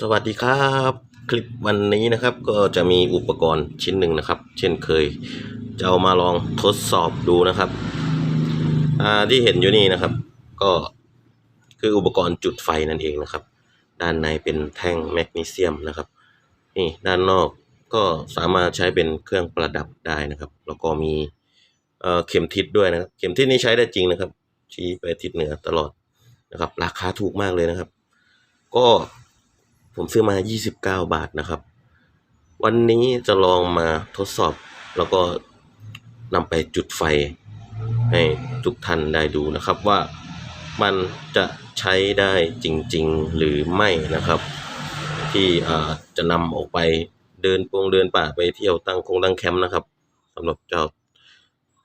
สวัสดีครับคลิปวันนี้นะครับก็จะมีอุปกรณ์ชิ้นหนึ่งนะครับ เช่นเคยจะเอามาลองทดสอบดูนะครับที่เห็นอยู่นี่นะครับ ก็คืออุปกรณ์จุดไฟนั่นเองนะครับ ด้านในเป็นแท่งแมกนีเซียมนะครับนี่ด้านนอกก็สามารถใช้เป็นเครื่องประดับได้นะครับ แล้วก็มีเเข็มทิศด้วยนะครับ เข็มทิศนี้ใช้ได้จริงนะครับ ชี้ไปทิศเหนือตลอดนะครับ ราคาถูกมากเลยนะครับ ก็ ผมซื้อมา 29 บาทนะครับ วันนี้จะลองมาทดสอบ แล้วก็นำไปจุดไฟให้ทุกท่านได้ดูนะครับว่ามันจะใช้ได้จริง ๆ หรือไม่นะครับ ที่จะนำออกไปเดินปงเดินป่าไปเที่ยวตั้งคงตั้งแคมป์นะครับสำหรับเจ้า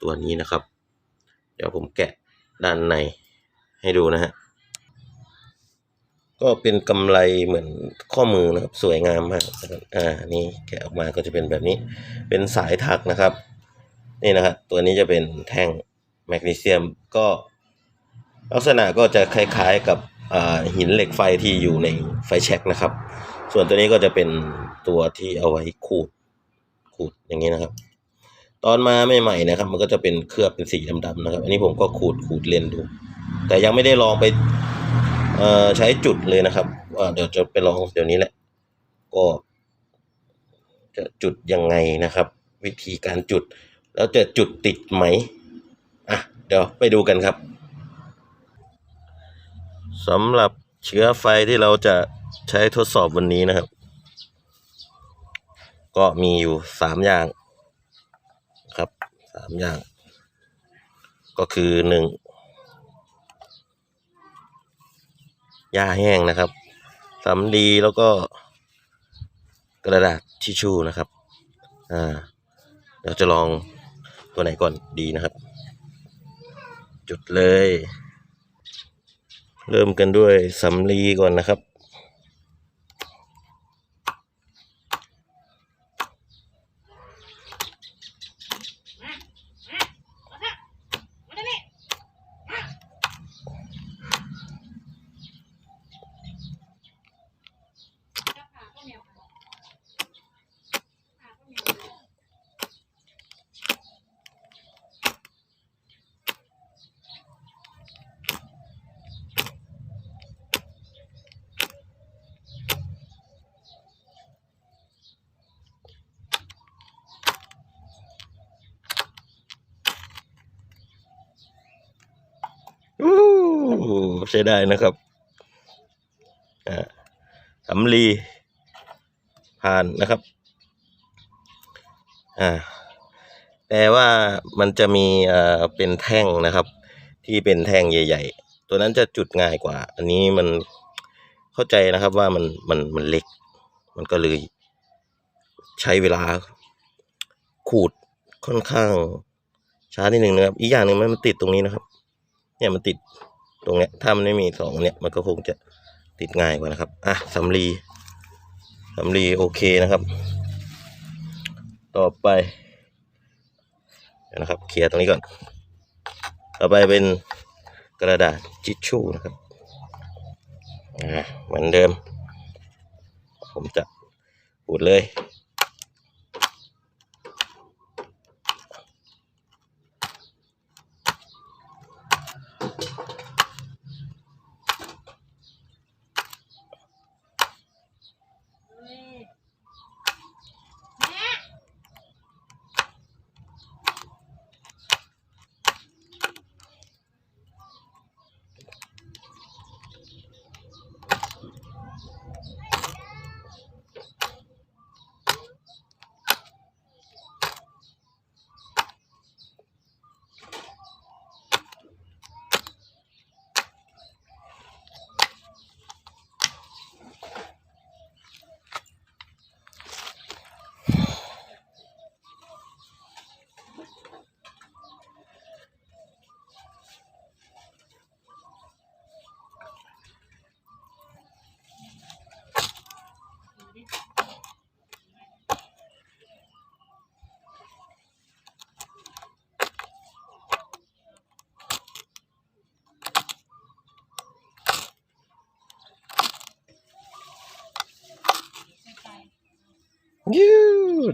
ตัวนี้นะครับ เดี๋ยวผมแกะด้านในให้ดูนะฮะ ก็เป็นกำไรเหมือนข้อมือนะครับสวยงามมากนะครับอ่านี่แกะออกมาก็จะเป็นแบบนี้ เป็นสายถักนะครับ นี่นะครับตัวนี้จะเป็นแท่งแมกนีเซียมก็ลักษณะก็จะคล้ายๆกับอ่าหินเหล็กไฟที่อยู่ในไฟแช็กนะครับ ส่วนตัวนี้ก็จะเป็นตัวที่เอาไว้ขูดขูดอย่างนี้นะครับ ตอนมาใหม่ๆนะครับ มันก็จะเป็นเคลือบเป็นสีดำๆนะครับ อันนี้ผมก็ขูดขูดเลนดู แต่ยังไม่ได้ลองไป ใช้จุดเลยนะครับเดี๋ยวจะไปลองเดี๋ยวนี้แหละ ก็จะจุดยังไงนะครับ วิธีการจุด แล้วจะจุดติดไหมอะเดี๋ยวไปดูกันครับสำหรับเชื้อไฟที่เราจะใช้ทดสอบวันนี้นะครับ ก็มีอยู่สามอย่างครับสามอย่าง ก็คือหนึ่ง หญ้าแห้งนะครับสำลีแล้วก็กระดาษทิชชู่นะครับ อ่า เราจะลองตัวไหนก่อนดีนะครับ จุดเลย เริ่มกันด้วยสำลีก่อนนะครับ อู้ใช้ได้นะครับอ่าสำลีผ่านนะครับอ่าแต่ว่ามันจะมีเอ่อเป็นแท่งนะครับ ที่เป็นแท่งใหญ่ ๆ ตัวนั้นจะจุดง่ายกว่า อันนี้มันเข้าใจนะครับว่ามันมันมันเล็ก มันก็เลยใช้เวลาขูดค่อนข้างช้านิดหนึ่งนะครับ อีกอย่างหนึ่งมันติดตรงนี้นะครับ เนี่ยมันติดตรงเนี้ยถ้ามันไม่มีสองเนี่ยมันก็คงจะติดง่ายกว่านะครับอะสำลีสำลีโอเคนะครับ ต่อไปนะครับเคลียร์ตรงนี้ก่อน ต่อไปเป็นกระดาษทิชชู่นะครับอ่าเหมือนเดิม ผมจะพูดเลย ยู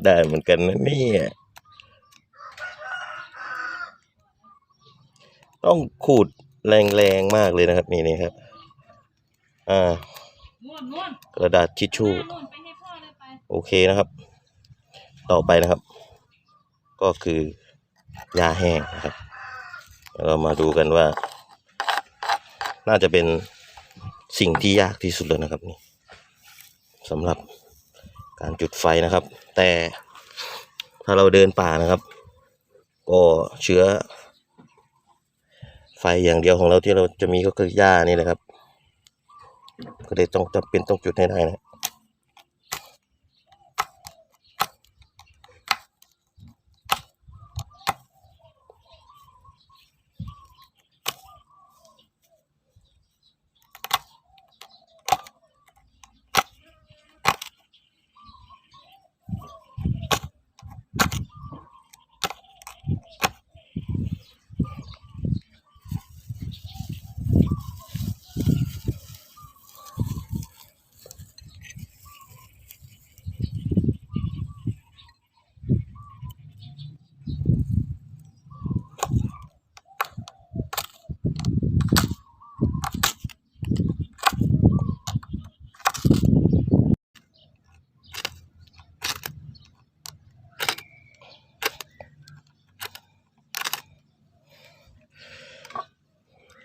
ได้เหมือนกันนะเนี่ย ต้องขูดแรงๆมากเลยนะครับนี่นี่ครับ อ่ากระดาษทิชชู่นู่นไปให้พ่อเลยไปโอเคนะครับ ต่อไปนะครับ ก็คือยาแห้งนะครับ เรามาดูกันว่า น่าจะเป็นสิ่งที่ยากที่สุดเลยนะครับนี่สำหรับ การจุดไฟนะครับ แต่ถ้าเราเดินป่านะครับ ก็เชื้อ ไฟอย่างเดียวของเราที่เราจะมีก็คือหญ้านี่แหละครับ ก็เลยต้องจำเป็นต้องจุดให้ได้นะ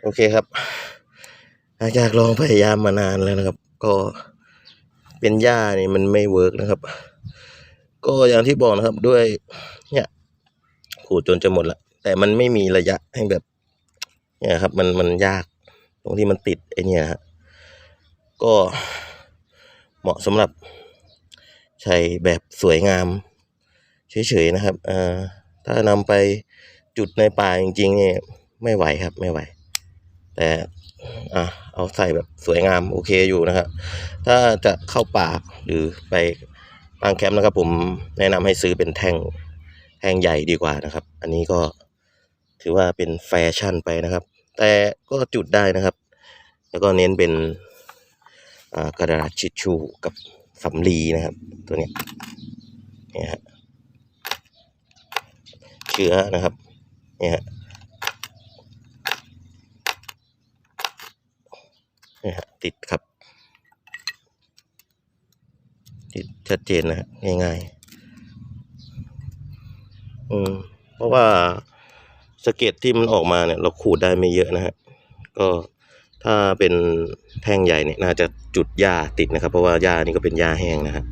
โอเคครับหลังจากลองพยายามมานานแล้วนะครับ ก็เป็นหญ้านี่มันไม่เวิร์กนะครับ ก็อย่างที่บอกนะครับด้วย เนี่ยขูดจนจะหมดละแต่มันไม่มีระยะให้แบบ เนี่ยครับ มันมันยากตรงที่มันติดไอเนี่ยฮะก็เหมาะสำหรับใช้แบบสวยงามเฉยๆนะครับอ่าถ้านำไปจุดในป่าจริงๆเนี่ยไม่ไหวครับไม่ไหว แต่อะเอาใส่แบบสวยงามโอเคอยู่นะครับ ถ้าจะเข้าป่าหรือไปตั้งแคมป์นะครับ ผมแนะนำให้ซื้อเป็นแท่งแท่งใหญ่ดีกว่านะครับ อันนี้ก็ถือว่าเป็นแฟชั่นไปนะครับ แต่ก็จุดได้นะครับ แล้วก็เน้นเป็นกระดาษชิชชูกับสำลีนะครับ ตัวนี้เนี่ยฮะเชื้อนะครับเนี่ยฮะ นี่ยฮะติดครับ ติดชัดเจนนะฮะง่ายๆอืมเพราะว่าสะเก็ดที่มันออกมาเนี่ย เราขูดได้ไม่เยอะนะฮะก็ถ้าเป็นแท่งใหญ่เนี่ยน่าจะจุดหญ้าติดนะครับ เพราะว่าหญ้านี่ก็เป็นหญ้าแห้งนะฮะ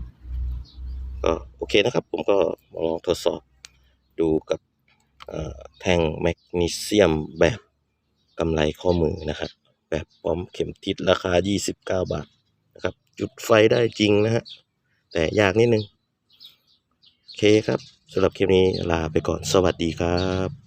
ก็โอเคนะครับ ผมก็ลองทดสอบดูกับแท่งแมกนีเซียมแบบกำไรข้อมือนะครับ แบบพร้อมเข็มทิศราคา 29 บาทนะครับ จุดไฟได้จริงนะฮะ แต่ยากนิดนึง โอเคครับสำหรับคลิปนี้ลาไปก่อนสวัสดีครับ